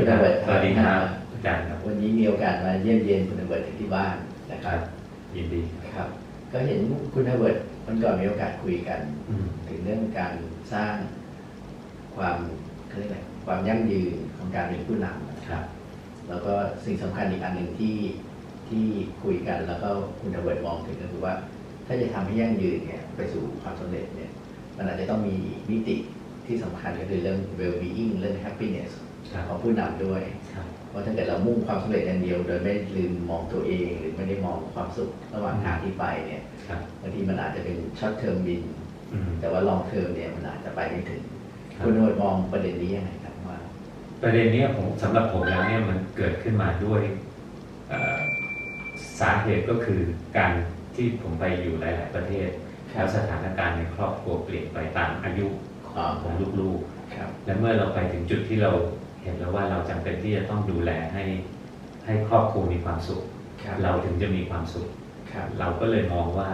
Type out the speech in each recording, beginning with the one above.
คุณระเบิดสวัสดีครับอาจารย์ครับ วันนี้มีโอกาสมาเยี่ยมเยียนคุณระเบิดถึงที่บ้านนะคครัรับบยินดีครับครับ ก็เห็นคุณระเบิดมันก่อนมีโอกาสคุยกันอืมถึงเรื่องการสร้างความเขาเรียกอะไรความยั่งยืนของการเป็นผู้นำนะคครับรับ แล้วก็สิ่งสำคัญอีกอันหนึ่งที่ที่คุยกันแล้วก็คุณระเบิดมองถึงก็คือว่า ถ้าจะทำให้ยั่งยืนเนี่ยไปสู่ความสำเร็จเนี่ยมันอาจจะต้องมีมิติที่สำคัญก็คือเรื่อง well-being เรื่อง happiness ครับ ของผู้นำด้วยครับเพราะถ้าเกิดเรามุ่งความสำเร็จอย่างเดียว โดยไม่ลืมมองตัวเอง หรือไม่ได้มองความสุขระหว่างทางที่ไปเนี่ยครับบางทีมันอาจจะเป็นช็อตเทอมบินอืมแต่ว่าลองเทอมเนี่ยมันอาจจะไปไม่ถึงครับคุณโนดมองประเด็นนี้ยังไงครับว่า ประเด็นเนี้ยผมสำหรับผมแล้วเนี่ยมันเกิดขึ้นมาด้วยเอ่อสาเหตุก็คือการที่ผมไปอยู่หลาย ๆ ประเทศครับแล้วสถานการณ์ในครอบครัวเปลี่ยนไปตามอายุของของลูกครับๆและเมื่อเราไปถึงจุดที่เรา เห็นแล้วว่าเราจำเป็นที่จะต้องดูแลให้ให้ครอบครัวมีความสุขครับเราถึงจะมีความสุขครับเราก็เลยมองว่า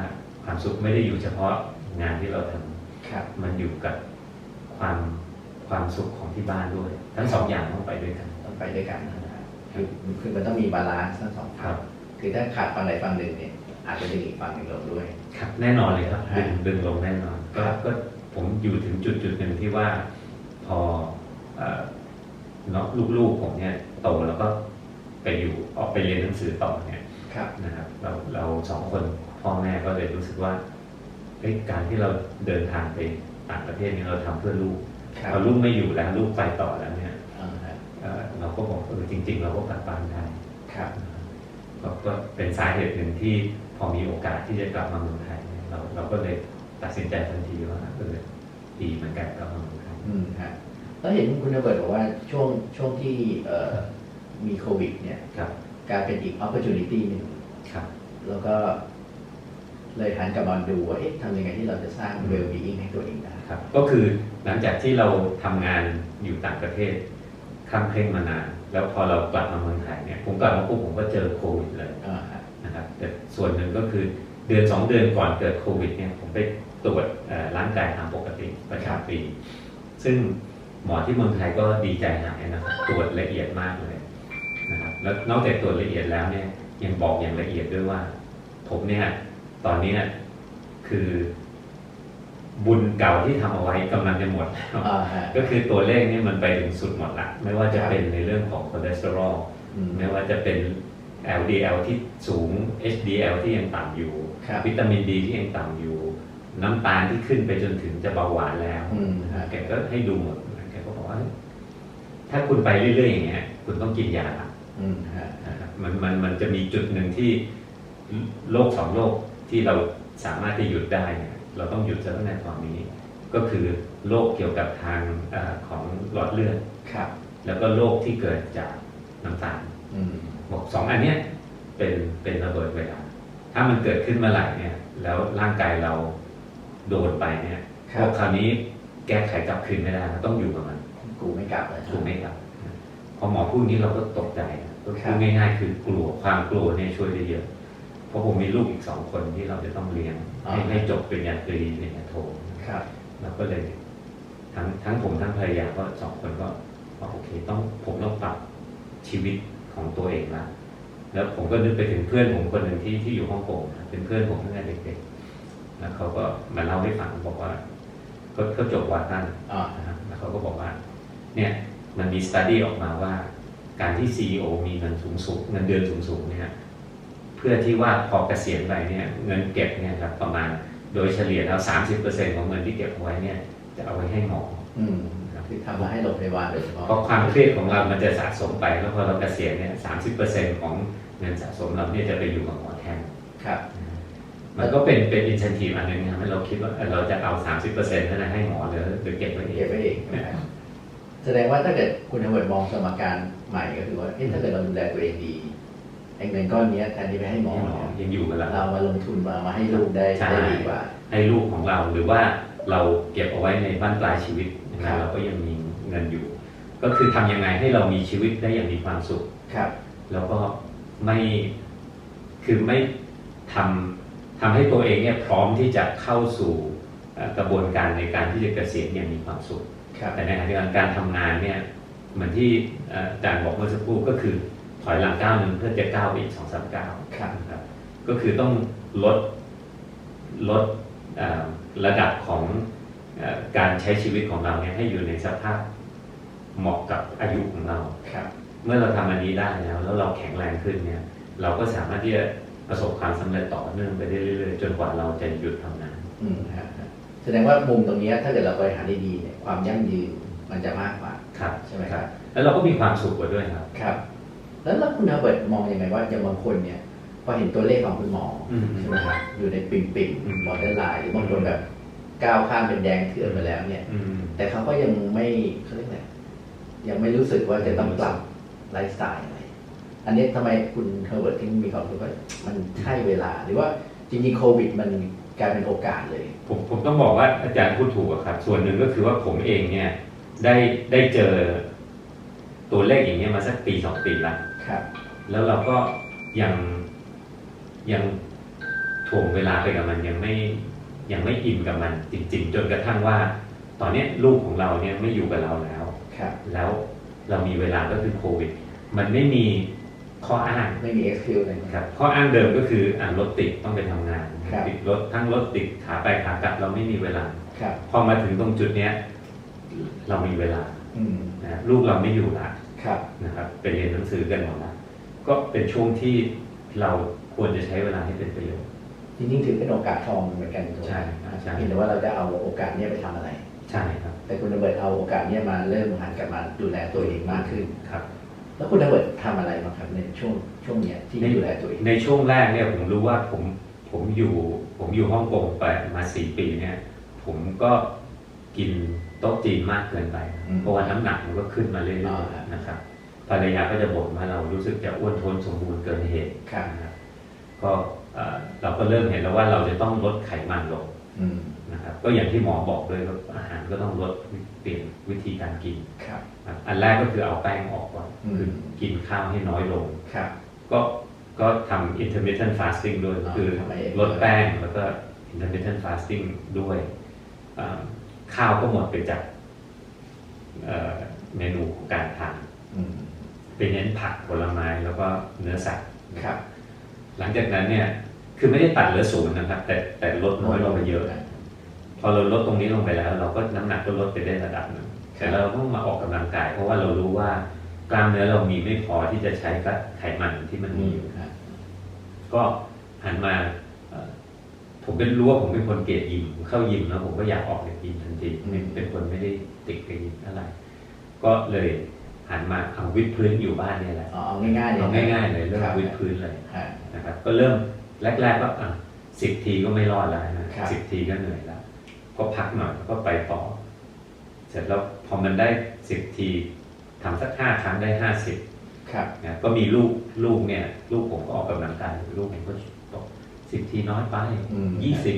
ความสุขไม่ได้อยู่เฉพาะงานที่เราทำครับมันอยู่กับความความสุขของที่บ้านด้วย ทั้งสองอย่างต้องไปด้วยกันต้องไปด้วยกันนะครับคือคือมันต้องมีบาลานซ์ทั้งสองครัฝั่งบคือถ้าขาดฝั่งใดฝั่งหนึ่งเนี่ยอาจจะดึงอีกฝั่งหนึ่งลงด้วย ครับ แน่นอนเลยครับฮะดึงดึงลงแน่นอนก็ครับก็ผมอยู่ถึงจุดจุดหนึ่งที่ว่าพอ เอ่อเนาะลูกๆผมเนี่ยโตแล้วก็ไปอยู่ออกไปเรียนหนังสือต่อเนี่ยครับนะครับเราเราสองคนพ่อแม่ก็เลยรู้สึกว่าเอ้ยการที่เราเดินทางไปต่างประเทศเนี่ยเราทำเพื่อลูกครับพอลูกไม่อยู่แล้วลูกไปต่อแล้วเนี่ยอ่าฮะเอ่อเราก็บอกเออจริง ๆ เราก็กลับบ้านได้ครับก็ก็เป็นสาเหตุหนึ่งที่พอมีโอกาสที่จะกลับมาเมืองไทยเนี่ยเราเราก็เลยตัดสินใจทันทีว่าเออดีเหมือนกันกลับมาเมืองไทยอืมฮะ แล้วเห็นคุณระเบิดบอกว่าช่วงช่วงที่เอ่อมีโควิด เนี่ยครับกลายเป็นอีก opportunity หนึ่งครับ แล้วก็เลยหันกลับมาดูว่าเอ๊ะทำยังไงที่เราจะสร้าง well-being ให้ตัวเองได้ครับ ก็คือหลังจากที่เราทำงานอยู่ต่างประเทศข้ามเคร่งมานาน แล้วพอเรากลับมาเมืองไทยเนี่ยผมกลับมาปุ๊บผมก็เจอโควิดเลยอ่าฮะนะครับแต่ส่วนหนึ่งก็คือเดือนสองเดือนก่อนเกิดโควิดเนี่ยผมไปตรวจเอ่อร่างกายตามปกติประจำปี ซึ่ง หมอที่เมืองไทยก็ดีใจหายนะครับตรวจละเอียดมากเลยนะครับ แล้วนอกจากตรวจละเอียดแล้วเนี่ยยังบอกอย่างละเอียดด้วยว่า ผมเนี่ยตอนเนี้ยคือบุญเก่าที่ทำเอาไว้กำลังจะหมดแล้วอ่าฮะก็คือตัวเลขนี่มันไปถึงสุดหมดละไม่ว่าจะเป็นในเรื่องของคอเลสเตอรอลอืมไม่ว่าจะเป็น LDL ที่สูง HDL ที่ยังต่ำอยู่ครับวิตามินดีที่ยังต่ำอยู่ น้ำตาลที่ขึ้นไปจนถึงจะเบาหวานแล้วอืมฮะแกก็ให้ดูหมดแกก็บอกว่า ถ้าคุณไปเรื่อยๆอย่างเงี้ย คุณต้องกินยาละอืมฮะนะครับมันมันมันจะมีจุดหนึ่งที่โรคสองโรคที่เราสามารถที่หยุดได้เนี่ยเราต้องหยุดซะตั้งแต่ตอนนี้ ก็คือโรคเกี่ยวกับทางเออของหลอดเลือดครับ แล้วก็โรคที่เกิดจากน้ำตาลอืมบอกสองอันเนี้ยเป็นเป็นระเบิดเวลา ถ้ามันเกิดขึ้นเมื่อไหร่เนี่ย แล้วร่างกายเราโดนไปเนี่ยครัพวบกคราวนี้แก้ไขกลับคืนไม่ได้เราต้องอยู่กับมัน กูไม่กลับเลยถูกไหมครับพอหมอพูดนี้เราก็ตกใจนะก็ครัพูบดง่ายๆคือกลัวความกลัวเนี่ยช่วยได้เยอะเพราะผมมีลูกอีกสองคนที่เราจะต้องเลี้ยงให้ให้จบปริญญาตรีปริญญาโทครับเราก็เลย ทั้งทั้งผมทั้งภรรยาก็สองคนก็ว่าโอเค ต้องผมต้องปรับชีวิตของตัวเองละแล้วผมก็นึกไปถึงเพื่อนผมคนหนึ่งที่ที่อยู่ฮ่องกงนะเป็นเพื่อนผมตั้งแต่เด็กๆแล้วเขาก็มาเล่าให้ฟังบอกว่าก็เขาจบวัดนั่นอ่านะครับแล้วเขาก็บอกว่า เนี่ยมันมีสต๊าดี้ออกมาว่าการที่ CEO มีเงินสูงสูงเงินเดือนสูงสูงเนี่ยเพื่อที่ว่าพอเกษียณไปเนี่ยเงินเก็บเนี่ยครับประมาณโดยเฉลี่ยแล้วสามสิบเปอร์เซ็นของเงินที่เก็บไว้เนี่ย จะเอาไว้ให้หมอคือทำมาให้โรงพยาบาลโดยเฉพาะเพราะความเครียดของเรามันจะสะสมไปแล้วพอเราเกษียณเนี่ยสามสิบเปอร์เซ็นของเงินสะสมเราเนี่ยจะไปอยู่กับหมอแทนครับ มันก็เป็นเป็นอินเซนティブอันหนึ่งนะเราคิดว่าเราจะเอาสามสิบเปอร์เซ็นต์นั้นให้หมอหรือเก็บไว้เองเก็บไว้เอง แสดงว่าถ้าเกิดคุณระเบิดมองสมการใหม่ก็คือว่าเอ๊ะถ้าเกิดเราดูแลตัวเองดีไอ้เงินก้อนเนี้ยแทนที่ไปให้หมอให้หมอเนี่ยยังอยู่กับเราเรามาลงทุนมามาให้ลูกได้ใช่ได้ดีกว่า ให้ลูกของเราหรือว่าเราเก็บเอาไว้ในบ้านปลายชีวิตนะคครัรับบเราก็ยังมีเงินอยู่ ก็คือทำยังไงให้เรามีชีวิตได้อย่างมีความสุขครับ แล้วก็ไม่คือไม่ทำทำให้ตัวเองเนี่ยพร้อมที่จะเข้าสู่เอ่อกระบวนการในการที่จะเกษียณอย่างมีความสุขครับ แต่ในขณะเดียวกันการทำงานเนี่ยเหมือนที่เอ่ออาจารย์บอกเมื่อสักครู่ก็คือถอยหลังก้าวหนึ่งเพื่อจะก้าวไปอีกสองสามก้าวครับนะครับก็คือต้องลดลดเอ่อระดับของเอ่อการใช้ชีวิตของเราเนี่ยให้อยู่ในสภาพเหมาะกับอายุของเราครับเมื่อเราทำอันนี้ได้แล้ว แล้วเราแข็งแรงขึ้นเนี่ย เราก็สามารถที่จะประสบความสำเร็จต่อเนื่องไปได้เรื่อยๆจนกว่าเราจะหยุดทำงานอืมฮะฮะ แสดงว่ามุมตรงเนี้ยถ้าเกิดเราบริหารได้ดีเนี่ยความยั่งยืนมันจะมากกว่าครับใช่ไหมครับ แล้วเราก็มีความสุขกว่าด้วยครับครับ แล้วแล้วคุณอาเบิร์ตมองยังไงว่าอย่างบางคนเนี่ยพอเห็นตัวเลขของคุณหมออมใช่ไหมครับอยู่ในปิ่มปิ่มอืมบอร์เดอร์ไลน์หรือบางคนแบบก้าวข้ามเป็นแดงเถื่อนไปแล้วเนี่ยอืมแต่เขาก็ยังไม่เขาเรียกอะไรยังไม่รู้สึกว่าจะต้องปรับไลฟ์สไตล์อะไรอันนี้ทำไมคุณเฮอร์เบิร์ตถึงมีความรู้สึกว่ามันใช่เวลา หรือว่าจริงๆโควิดมัน กลายเป็นโอกาสเลย ผมผมต้องบอกว่าอาจารย์พูดถูกอะครับ ส่วนหนึ่งก็คือว่าผมเองเนี่ยได้ได้เจอตัวเลขอย่างเงี้ยมาสักปีสองปีละครับ แล้วเราก็ยังยังถ่วงเวลาไปกับมันยังไม่ยังไม่อินกับมันจริง ๆ จนกระทั่งว่า ตอนเนี้ยลูกของเราเนี่ยไม่อยู่กับเราแล้ว ครับ แล้วเรามีเวลาก็คือโควิด มันไม่มี ข้ออ้างไม่มี excuse เลยครับข้ออ้างเดิมก็คืออ่ารถติดต้องไปทำงานครับติดรถทั้งรถติดขาไปขากลับเราไม่มีเวลาครับพอมาถึงตรงจุดเนี้ยเรามีเวลาอืมนะลูกเราไม่อยู่ละครับนะครับไปเรียนหนังสือกันหมดละก็เป็นช่วงที่เราควรจะใช้เวลาให้เป็นประโยชน์จริงๆถือเป็นโอกาสทองเหมือนกันถูกไหมใช่ใช่เพียงแต่ว่าเราจะเอาโอกาสเนี้ยไปทำอะไร ใช่ครับ แต่คุณระเบิดเอาโอกาสเนี้ยมาเริ่มหันกลับมาดูแลตัวเองมากขึ้นครับ แล้วคุณระเบิดทำอะไรบ้างครับในช่วงช่วงเนี้ยที่ดูแลตัวเองในช่วงแรกเนี่ยผมรู้ว่าผมผมอยู่ ผมอยู่ฮ่องกงไปมาสี่ปีเนี่ย ผมก็กินโต๊ะจีนมากเกินไป อืมเพราะว่าน้ำหนักมันก็ขึ้นมาเรื่อ๋ออยๆนะครับภรรยาก็จะบ่นว่าเรารู้สึกจะอ้วนท้วนสมบูรณ์เกินเหตุครับนะครับก็เอ่อเราก็เริ่มเห็นแล้วว่าเราจะต้องลดไขมันลง อืม นะครับก็อย่างที่หมอบอกด้วยว่าอาหารก็ต้องลด เปลี่ยนวิธีการกินครับนะครับ อันแรกก็คือเอาแป้งออกก่อนอืม คือกินข้าวให้น้อยลง ครับ ก็ก็ทำ intermittent fasting ด้วยอ๋อคือทำไมเอง ลดแป้งแล้วก็ intermittent fasting ด้วยอ่าข้าวก็หมดไปจากเอ่อเมนูของการทานอืมไปเน้นผักผลไม้แล้วก็เนื้อสัตว์ ครับหลังจากนั้นเนี่ย คือไม่ได้ตัดเหลือศูนย์นะครับ แต่แต่ลดน้อยลงไปเยอะพ อเราลดตรงนี้ลงไปแล้ว เราก็น้ำหนักก็ลดไปได้ระดับหนึ่งแต่เราต้องมาออกกำลังกาย เพราะว่าเรารู้ว่ากล้ามเนื้อเรามีไม่พอที่จะใช้กับไขมันที่มันอืมีมอยู่ครับก็หันมาเอ่อผมเป็นรู้ว่าผมเป็นคนเกลียดยิมเข้ายิมแล้วผมก็อยากออกจากยิมทันทีไม่เป็นคนไม่ได้ติดกับยิมเท่าไหร่ก็เลยหันมาเอาวิดพื้นอยู่บ้านเนี่ยแหละอ๋อเอาง่ายๆเลยเอาง่ายๆเลยเริ่มครับวิดพื้นเลยฮะนะครับ ก็เริ่มแรกๆก็อะสิบทีก็ไม่รอดแล้วนะครับสิบทีก็เหนื่อยแล้ว ก็พักหน่อยแล้วก็ไปต่อ เสร็จแล้วพอมันได้สิบทีทำสักห้าครั้งได้ห้าสิบครับนะก็มีลูกลูกเนี่ย ลูกผมก็ออกกำลังกายลูกผมก็บอกสิบทีน้อยไปอืมยี่สิบ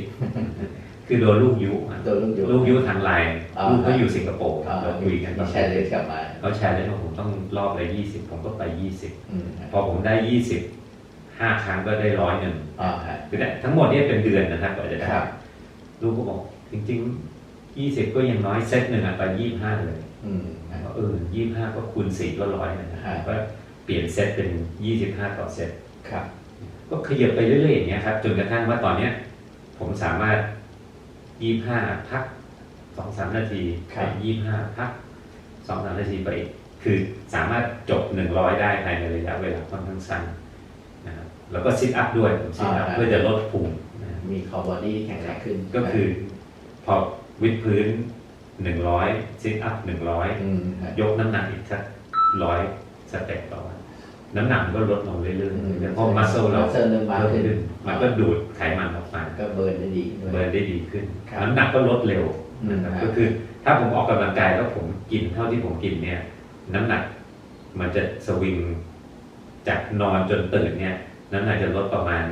คือโดนลูกยุอะตัวลูกอยู่ลูกยุทางไลน์อ่าลูกก็อยู่สิงคโปร์อ่าเราคุยกันมีแชร์เลยกลับมาเขาแชร์เลยว่าผมต้องรอบละยี่สิบผมก็ไปยี่สิบอืมฮะพอผมได้ยี่สิบห้าครั้งก็ได้ร้อยหนึ่งอ๋อฮะคือเนี่ยทั้งหมดเนี่ยเป็นเดือนนะครับกว่าจะได้ครับลูกก็บอก จริงๆยี่สิบก็ยังน้อยเซตหนึ่งอะไปยี่ห้าเลยอืมฮะก็เออยี่ห้าก็คูณสี่ก็ร้อยนะฮะก็เปลี่ยนเซตเป็นยี่สิบห้าต่อเซตครับ ก็ขยับไปเรื่อยๆอย่างเงี้ยครับจนกระทั่งว่าตอนเนี้ย ผมสามารถยี่ห้าพักสองสามนาทีไปยี่ห้าพักสองสามนาทีไปอีกคือสามารถจบหนึ่งร้อยได้ภายในระยะเวลาค่อนข้างสั้นนะครับแล้วก็ซิทอัพด้วยผมซิทอัพเพื่อจะลดภูมินะครับมีคอบอดี้แข็งแรงขึ้น ก็คือ พอวิดพื้นหนึ่งร้อยซิทอัพหนึ่งร้อยอืมฮะ ยกน้ำหนักอีกสักร้อยสเต็ปต่อวันน้ำหนักมันก็ลดลงเรื่อยอืมๆแล้วพอมัสเซลเรามัสเซลเริ่มบางเพิ่มขึ้นขึ้น มันก็ดูดไขมันออกมา ก็เบิร์นได้ดีด้วย เบิร์นได้ดีขึ้น ครับน้ำหนักก็ลดเร็วนะครับอืมก็คือถ้าผมออกกำลังกายแล้วผมกินเท่าที่ผมกินเนี่ย น้ำหนักมันจะสวิงจากนอนจนตื่นเนี่ย น้ำหนักจะลดประมาณ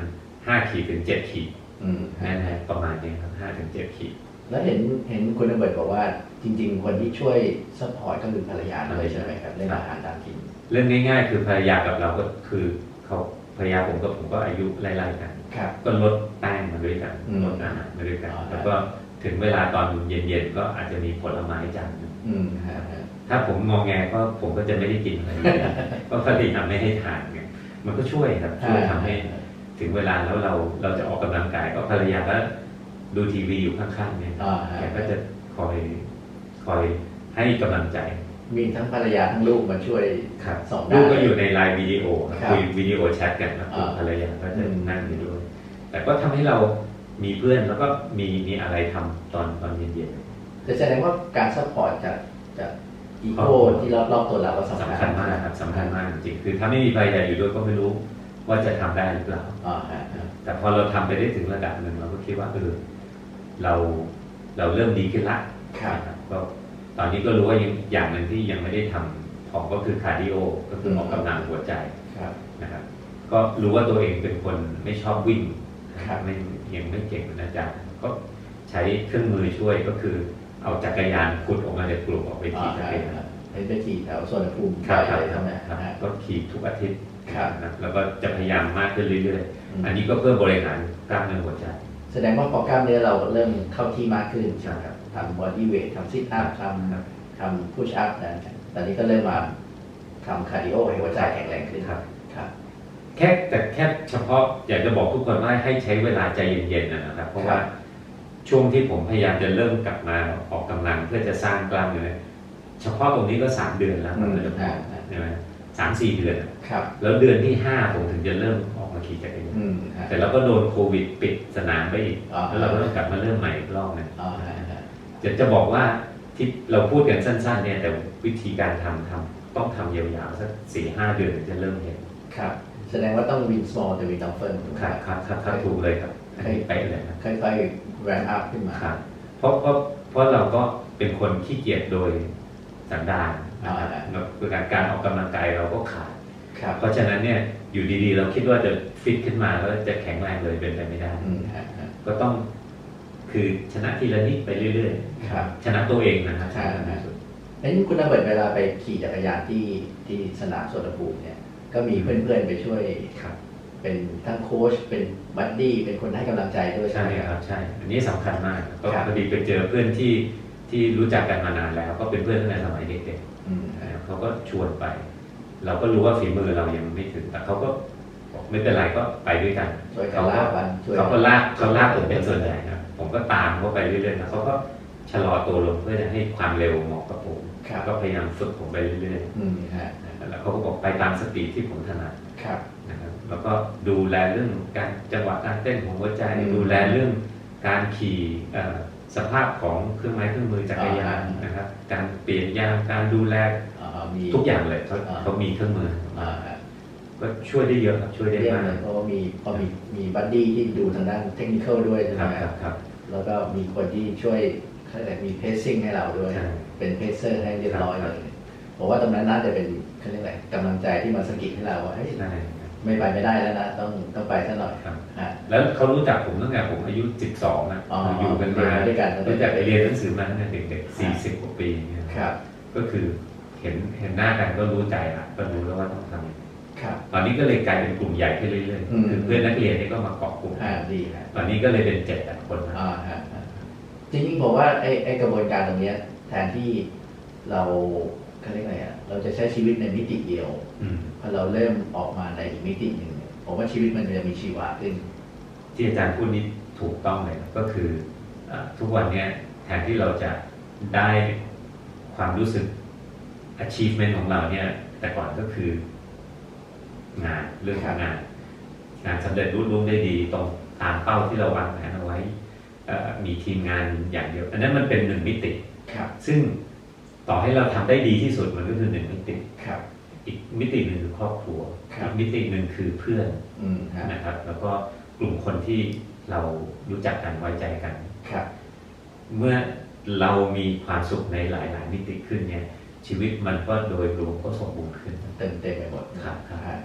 ห้าขีดถึงเจ็ดขีดอืมฮะนะฮะประมาณนี้ครับห้าถึงเจ็ดขีด แล้วเห็นเห็นคุณระเบิดบอกว่าจริง ๆ คนที่ช่วยซัพพอร์ตก็คือภรรยาด้วยใช่ไหมครับเรื่องอาหารตามกินเรื่องง่ายๆ คือภรรยากับเราก็คือเขาภรรยาผมกับผมก็อายุไล่ๆกัน ครับ ก็ลดแป้งมาด้วยกันอืมลดอาหารมาด้วยกันอ๋อ แล้วก็ถึงเวลาตอนเย็นๆก็อาจจะมีผลไม้จานหนึ่งอืมฮะฮะถ้าผมงองแงก็ผมก็จะไม่ได้กินอะไรเลยก็ปกติทำไม่ให้ทานไงมันก็ช่วยครับช่วยทำให้ ถึงเวลาแล้วเราเราจะออกกำลังกายก็ภรรยาก็ ดูทีวีอยู่ข้างๆเนี่ยอ่าฮะแกก็จะคอยคอยให้กำลังใจมีทั้งภรรยาทั้งลูกมาช่วยครับสองลูด้านกก็อยู่ในไลน์วิดีโอครับครับคุยวิดีโอแชทกันครับอ่า ภรรยาก็จะอืมนั่งอยู่ด้วย แต่ก็ทำให้เรามีเพื่อนแล้วก็มีมีอะไรทำตอนตอนเย็น แต่แสดงว่าการซัพพอร์ตจากจากอีครอบโคครัวที่รอบรอบตัวเราก็ๆสำคัญสำคัญมากครับสำคัญมากจริงๆคือถ้าไม่มีภรรยาอยู่ด้วยก็ไม่รู้ว่าจะทำได้หรือเปล่า อ่าฮะฮะแต่พอเราทำไปได้ถึงระดับหนึ่งเราก็คิดว่าเออ เราเราเริ่มดีขึ้นละครับนะครับก็ตอนนี้ก็รู้ว่ายังอย่างหนึ่งที่ยังไม่ได้ทำของก็คือคาร์ดิโอก็คือออกกำลังหัวใจครับนะครับ ก็รู้ว่าตัวเองเป็นคนไม่ชอบวิ่งครับไม่ยังไม่เก่งเหมือนอาจารย์ก็ใช้เครื่องมือช่วยก็คือเอาจักรยานขุดออกมาจากกลุ่มออกไปขี่จักรยานให้ไปขี่แถวสวนภูมิครับไปครับอะไรครับทำเนี่ยครับนะฮะก็ขี่ทุกอาทิตย์ครับนะแล้วก็จะพยายามมากขึ้นเรื่อยอืมๆอันนี้ก็เพื่อบริหารกล้ามเนื้อหัวใจ แสดงว่าพอกล้ามเนื้อเราเริ่มเข้าที่มากขึ้นใช่ไหมครับทำบอดี้เวททำซิทอัพทครับำทำพุชอัพนะตอนนี้ก็เริ่มมาทำคาร์ดิโอให้หัวใจแข็งแรงขึ้นครับครับ แค่แต่แค่เฉพาะอยากจะบอกทุกคนว่าให้ใช้เวลาใจเย็นๆนะครับ เพราะว่าช่วงที่ผมพยายามจะเริ่มกลับมาออกกำลังเพื่อจะสร้างกล้ามเนื้อเฉพาะตรงนี้ก็สามเดือนแล้วอืมมันจะพออ่าใช่ไหมสามสี่เดือน ครับ แล้วเดือนที่ห้าผมถึงจะเริ่มออกมาขี่จักรยานอืมฮะ แต่เราก็โดนโควิดปิดสนามไปอีกอ่าแล้วเราก็ต้องกลับมาเริ่มใหม่อีกรอบหนึงอ๋อฮะฮะจะจะบอกว่าที่เราพูดกันสั้น ๆ เนี่ย แต่วิธีการทำทำต้องทำยาวๆสักสี่ห้าเดือนถึงจะเริ่มเห็นครับ แสดงว่าต้องวิน small แต่วิน often ถูกไหมครับครับครับครับถูกเลยครับอันนี้ไปะเลยครับค่อยๆ ramp up ขึ้นมาครับเพราะเพราะเพราะเราก็เป็นคนขี้เกียจโดยสันดานนะครับอ่าแล้วคือการการออกกำลังกายเราก็ขาดครับเพราะฉะนั้นเนี่ย อยู่ดีๆ เราคิดว่าจะฟิตขึ้นมาแล้วจะแข็งแรงเลยเป็นไปไม่ได้อืมฮะฮะก็ต้องคือชนะทีละนิดไปเรื่อยครับๆชนะตัวเองนะครับใช่ครับเอ้ยคุณระเบิดเวลาไปขี่จักรยานที่ที่สนามสวนภูมิเนี่ย ก็มีเพื่อนๆไปช่วยครับเป็นทั้งโค้ชเป็นบัดดี้เป็นคนให้กำลังใจด้วยใช่ใช่ไหมคครัรับบใช่ อันนี้สำคัญมากก็ครับพอดีไปเจอเพื่อนที่ที่รู้จักกันมานานแล้ว ก็เป็นเพื่อนตั้งแต่สมัยเด็กอืมๆฮะนะครับเขาก็ชวนไป เราก็รู้ว่าฝีมือเรายังไม่ถึง แต่เขาก็บอกไม่เป็นไรก็ไปด้วยกันช่วยกันลากวันช่วยเขาก็ลากเขาลากผมเป็นส่วนใหญ่ครับผมก็ตามเขาไปเรื่อยๆนะเขาก็ชะลอตัวลงเพื่อจะให้ความเร็วเหมาะกับผมครับก็พยายามฝึกผมไปเรื่อยอืมฮะๆแล้วเขาก็บอกไปตามสปีดที่ผมถนัดครับนะครับแล้วก็ดูแลเรื่องการจังหวะการเต้นของหัวใจอืมดูแลเรื่องการขี่เอ่อ สภาพของเครื่องไม้เครื่องมือจักรยานอ่านนะครับ การเปลี่ยนยางการดูแลอ่ามีทุกอย่างเลยเขาอ่าเขามีเครื่องมืออ่าฮะก็ช่วยได้เยอะครับช่วยได้เรียกมากเลยเพราะว่ามีพอมีมีบัดดี้ที่ดูทางด้านเทคนิคด้วยใช่ไหคมรับคครัรับบครับ แล้วก็มีคนที่ช่วยเขาเรียกมีเพสซิ่งให้เราด้วยใช่เป็นเพสเซอร์ให้เรียบร้อยครัเลบยผมว่าตรงนั้นน่าจะเป็นเขาเรียกอะไรกำลังใจที่มาสะกิดให้เราว่าเฮ้ยใช่ครับ ไม่ไปไม่ได้แล้วนะต้องต้องไปซะหน่อยครับฮะแล้วเขารู้จักผมตั้งแต่ผมอายุ 12นะอ๋ออยู่กันเรียมานด้วยกันรู้จักไปเรียนหนังสือมาตั้งแต่เด็กๆ40กว่าปีเนี่ยครับก็คือเห็นเห็นหน้ากันก็รู้ใจละก็รู้แล้วว่าต้องทำครับตอนนี้ก็เลยกลายเป็นกลุ่มใหญ่ขึ้นเรื่อยอืมๆคือเพื่อนนักเรียนนี่ก็มาเกาะกลุ่มอ่าดีฮะตอนนี้ก็เลยเป็นเจ็ดแปดคนนะอ่าฮะฮะจริงๆผมว่าไอ้ไอ้กระบวนการตรงเนี้ยแทนที่เราเขาเรียกอะไรอะเรา จะใช้ชีวิตในมิติเดียวอืมพอเราเริ่มออกมาในอีกมิติหนึ่งเนี่ยผมว่าชีวิตมันจะมีชีวะขึ้น ที่อาจารย์พูดนี้ถูกต้องเลยนะก็คืออ่าทุกวันเนี้ยแทนที่เราจะได้ความรู้สึก achievement ของเราเนี่ย แต่ก่อนก็คืองานเรื่องของงานงานสำเร็จรุ่ร่วงได้ดีตรงตามเป้าที่เราวางแผนเอาไว้เอ่อมีทีมงานอย่างเดียว อันนั้นมันเป็นหนึ่งมิติครับซึ่ง ต่อให้เราทำได้ดีที่สุดมันก็คือหนึ่งมิติครับ อีกมิติหนึ่งคือครอบครัวครับอีกมิติหนึ่งคือเพื่อนอืมฮะนะครับ แล้วก็กลุ่มคนที่เรารู้จักกันไว้ใจกันครับ เมื่อเรามีความสุขในหลายๆมิติขึ้นเนี่ย ชีวิตมันก็โดยรวมก็สมบูรณ์ขึ้นเต็มเต็มไปหมดครับครับฮะ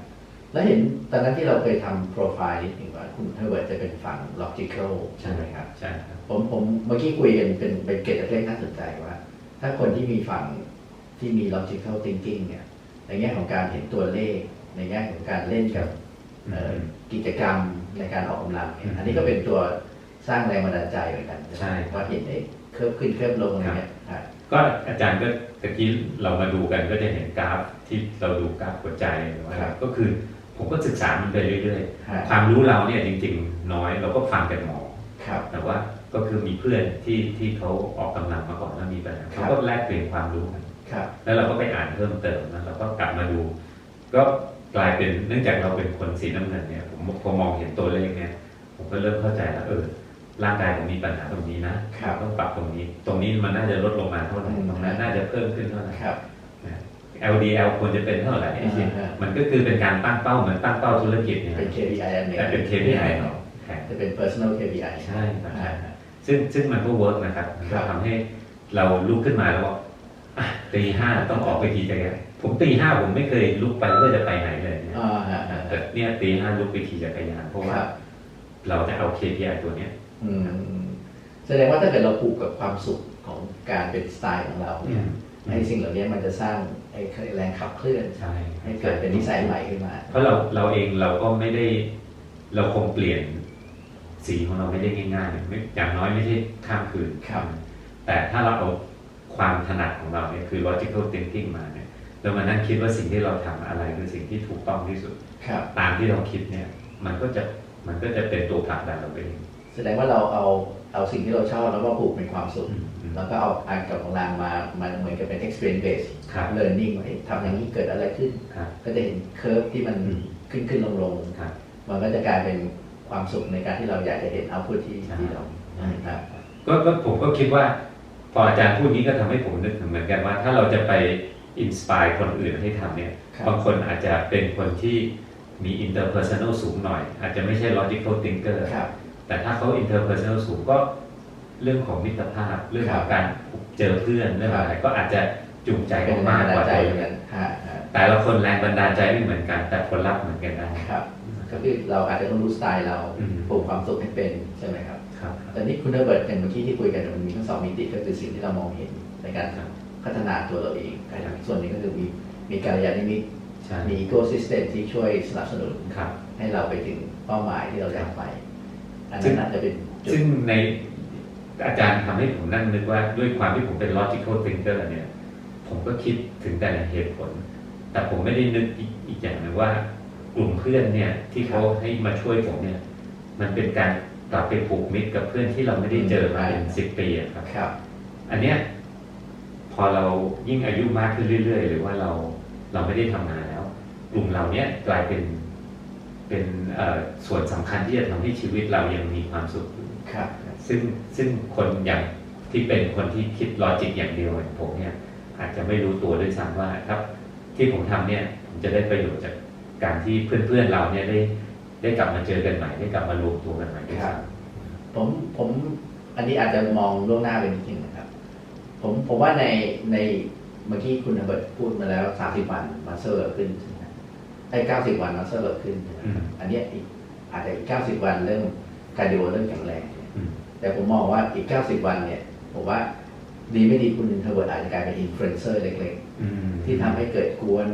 แล้วเห็นตอนนั้นที่เราเคยทำโปรไฟล์นิดหนึ่งว่าคุณเทอร์เวิร์ดจะเป็นฝั่ง logical ใช่ไหมครับ ใช่ครับผมผมเมื่อกี้คุยกันเป็นเป็นเกร็ดเล็กๆน่าสนใจว่า ถ้าคนที่มีฝั่งที่มี logical thinking เนี่ย ในแง่ของการเห็นตัวเลข ในแง่ของการเล่นกับเอ่อกิจกรรมในการออกกำลังเนี่ยอืมอันนี้ก็เป็นตัวสสร้างแรงบันดาลใจเหมือนกันใช่ว่าเห็นไอ้เคิร์ฟขึ้นเคิร์ฟลงอะไรเงี้ยครับก็อาจารย์ก็ตะกี้เรามาดูกันก็จะเห็นกราฟที่เราดูกราฟหัวใจหรือว่าครับก็คือผมก็ศึกษามันไปเรื่อยฮะๆความรู้เราเนี่ยจริง ๆ น้อยเราก็ฟังแต่หมอครับแต่ว่า ก็คือมีเพื่อนที่ที่เขาออกกำลังมาก่อนแล้วมีปัญหาครับเขาก็แลกเปลี่ยนความรู้กันครับแล้วเราก็ไปอ่านเพิ่มเติมนะเราก็กลับมาดู ก็กลายเป็นเนื่องจากเราเป็นคนสีน้ำเงินเนี่ย ผมพอมองเห็นตัวเลขเนี่ย ผมก็เริ่มเข้าใจแล้วเออร่างกายผมมีปัญหาตรงนี้นะครับต้องปรับตรงนี้ ตรงนี้มันน่าจะลดลงมาเท่าไหร่อืมตรงนั้นน่าจะเพิ่มขึ้นเท่าไหร่ครับ LDL ควรจะเป็นเท่าไหร่ไอ้สิ่งอ่าฮะมันก็คือเป็นการตั้งเป้าเหมือนตั้งเป้าธุรกิจเนี่ยเป็น KPI อันหนึ่งแต่เป็น KPI เนาะจะเป็น personal KPI ใช่ครับอ่า ซึ่งซึ่งมันก็เวิร์กนะครับมันครัก็บทำให้เราลุกขึ้นมาแล้วบอกอะตีห้าต้องออกไปขี่จักรยานผมตีห้าผมไม่เคยลุกไปเพื่อจะไปไหนเลยเนี่ยอ่าฮะฮะแต่เนี่ยตีห้าลุกไปขี่จักรยานเพราะว่าครับเราจะเอา KPI ตัวเนี้ยอืมแสดงว่าถ้าเกิดเราผูกกับความสุขของการเป็นสไตล์ของเราเนี่ยไอ้สิ่งเหล่านี้มันจะสร้างไอ้แรงขับเคลื่อนใช่ให้เกิดเป็นนิสัยใหม่ขึ้นมา เพราะเราเราเองเราก็ไม่ได้ เราคงเปลี่ยน สีของเราไม่ได้ง่ายๆไม่อย่างน้อยไม่ใช่ข้ามคืนครับ แต่ถ้าเราเอาความถนัดของเราเนี่ยคือ logical thinking มาเนี่ยเรามานั่งคิดว่าสิ่งที่เราทำอะไรคือสิ่งที่ถูกต้องที่สุดครับตามที่เราคิดเนี่ย มันก็จะมันก็จะเป็นตัวผลักดันเราไปเองแสดงว่าเราเอาเอาสิ่งที่เราชอบแล้วก็ผูกเป็นความสุขอืมอืมแล้วก็เอาอ่านกับของรางมามันเหมือนกับเป็น experience based ครับ learning ว่าเอ๊ะทำอย่างนี้เกิดอะไรขึ้นครับก็จะเห็นเคอร์ฟที่มันอืมขึ้นขึ้นลงลงครับมันก็จะกลายเป็น ความสุขในการที่เราอยากจะเห็นเอาพุทที่ใช่ที่เราครับก็ก็ผมก็คิดว่า พออาจารย์พูดนี้ก็ทำให้ผมนึกถึงเหมือนกันว่า ถ้าเราจะไปอินสปายคนอื่นให้ทำเนี่ยครับบางคนอาจจะเป็นคนที่มี interpersonal สูงหน่อย อาจจะไม่ใช่ logical thinker ครับแต่ถ้าเขา interpersonal สูงก็เรื่องของมิตรภาพ เรื่องของการเจอเพื่อนเรื่องอะไรก็อาจจะจูงใจเป็เขานแรงมากบันกดาว่าลใจตัวเหมือนกันฮะฮะ แต่ละคนแรงบันดาลใจไม่เหมือนกัน แต่ผลลัพธ์เหมือนกันได้ครับก็คือเราอาจจะต้องรู้สไตล์เราอืมปลูกความสุขให้เป็นใช่ไหมครับครับแต่นี่คุณเดอร์เบิร์ตอย่างเมื่อกี้ที่คุยกันมันมีทั้งสองมิติก็คือสิ่งที่เรามองเห็นในการครับพัฒนาตัวเราเองกับอีกส่วนหนึงก็คือมีมีการยานิมิตใช่มีอีโคซิสเต็มที่ช่วยสนับสนุนครับให้เราไปถึงเป้าหมายที่เราอยากไป อันซึ่นั้นงอาจจะเป็นจุดซึ่งในอาจารย์ทำให้ผมนั่งนึกว่าด้วยความที่ผมเป็น logical thinker เนี่ย ผมก็คิดถึงแต่ละเหตุผล แต่ผมไม่ได้นึกอีกอีกอย่างหนึงว่ากลุ่มเพื่อนเนี่ย ที่เขาให้มาช่วยผมเนี่ย มันเป็นการกลับไปผูกมิตรกับเพื่อนที่เราไม่ได้เจอมาเป็นสิบปีอะครับครับ อันเนี้ยพอเรายิ่งอายุมากขึ้นเรื่อย ๆ หรือว่าเราเราไม่ได้ทำงานแล้ว กลุ่มเราเนี้ยกลายเป็นเป็นเอ่อส่วนสำคัญที่จะทำให้ชีวิตเรายังมีความสุขอยู่ครับ ซึ่งซึ่งคนอย่างที่เป็นคนที่คิดลอจิกอย่างเดียวอย่างผมเนี่ย อาจจะไม่รู้ตัวด้วยซ้ำว่าครับ ที่ผมทำเนี่ยผมจะได้ประโยชน์จากการที่เพื่อนๆเราเนี่ยได้ได้กลับมาเจอกันใหม่ได้กลับมารวมตัวกันใหม่ด้วยซ้ำผมผมอันนี้อาจจะมองล่วงหน้าไปนิดนึงนะครับ ผมผมว่าในในเมื่อกี้คุณเบิร์ตพูดมาแล้ว30วันมาเซอร์ขึ้นใช่ไหมไอ้90วันมาเซอร์ขึ้นใช่ไหมอืมอันเนี้ยอีกอาจจะอีก90วันเริ่มการดิวเริ่มแข็งแรงเนี่ยอืมแต่ผมมองว่าอีก90วันเนี่ย ผมว่าดีไม่ดีคุณอินเทอร์เวิร์ตอาจจะกลายเป็นอินฟลูเอนเซอร์เล็กอืมๆ ที่ทำให้เกิดกวน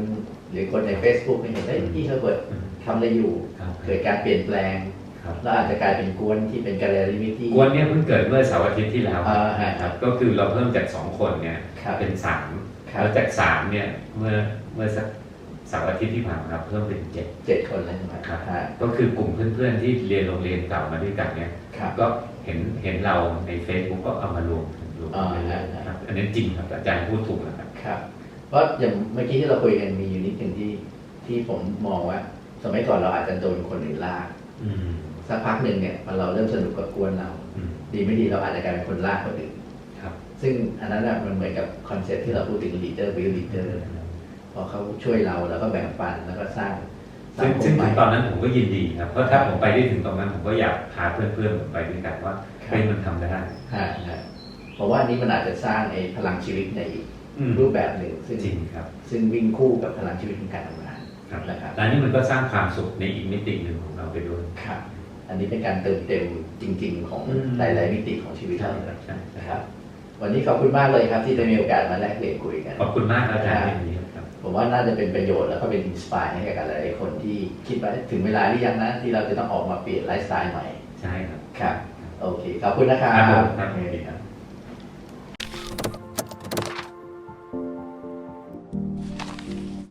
หรือคนใน Facebook ไม่เห็นได้อินเทอร์เวิร์ตอืมทำอะไรอยู่ครับเกิดการเปลี่ยนแปลงครับแล้วอาจจะกลายเป็นกวนที่เป็นการเรียนรู้ที่กวนเนี่ยเพิ่งเกิดเมื่อเสาร์อาทิตย์ที่แล้วอ่าฮะครับก็คือเราเพิ่มจากสองคนเนี่ยครับเป็นสามครับแล้วจากสามเนี่ยเมื่อเมื่อสักเสาร์อาทิตย์ที่ผ่านมาเพิ่มเป็นเจ็ดเจ็ดคนเลยใช่ไหมครับฮะก็คือกลุ่มเพื่อนๆที่เรียนโรงเรียนเก่ามาด้วยกันเนี่ยครับก็เห็นเห็นเราใน Facebook ก็เอามารวมรวมกันเรื่อยๆครับอันนี้จริงครับอาจารย์พูดถูกนะครับครับ เพราะอย่างเมื่อกี้ที่เราคุยกันมีอยู่นิดหนึ่งที่ที่ผมมองว่า สมัยก่อนเราอาจจะโดนคนอื่นลากอืมสักพักหนึ่งเนี่ยพอเราเริ่มสนุกกับกวนเราอืมดีไม่ดีเราอาจจะกลายเป็นคนลากคนอื่นครับ ซึ่งอันนั้นน่ะมันเหมือนกับคอนเซ็ปต์ที่เราพูดถึง leader build leader พอเขาช่วยเราแล้วก็แบ่งปันแล้วก็สร้างสัซึ่งงคซึ่มงใหถึม่งตอนนั้นผมก็ยินดีครับเพราะถ้าผมไปได้ถึงตรงนั้นผมก็อยากพาเพื่อนๆผมไปด้วยกันว่าเฮ้ยมันทำได้ฮะฮะเพราะว่าอันนี้มันอาจจะสร้างไอ้พลังชีวิตในอีกอืม รูปแบบหนึ่งซึ่งจริงครับ ซึ่งวิ่งคู่กับพลังชีวิตในการทำงานครับนะครับและนี่มันก็สร้างความสุขในอีกมิติหนึ่งของเราไปด้วยครับ อันนี้เป็นการเติมเต็มจริง ๆ ของอืมหลายๆมิติของชีวิตใช่เราครับใช่ใช่นะครับ วันนี้ขอบคุณมากเลยครับ ที่ได้มีโอกาสมาแลกเปลี่ยนคุยกันขอบคุณมากครับอาจารย์อย่างนี้ครับผมว่าน่าจะเป็นประโยชน์แล้วก็เป็นอินสปายให้กับหลายๆคนที่คิดว่าถึงเวลาหรือยังนะที่เราจะต้องออกมาเปลี่ยนไลฟ์สไตล์ใหม่ใช่ครับครับ โอเคขอบคุณนะครับครับผมครับสวัสดีครับ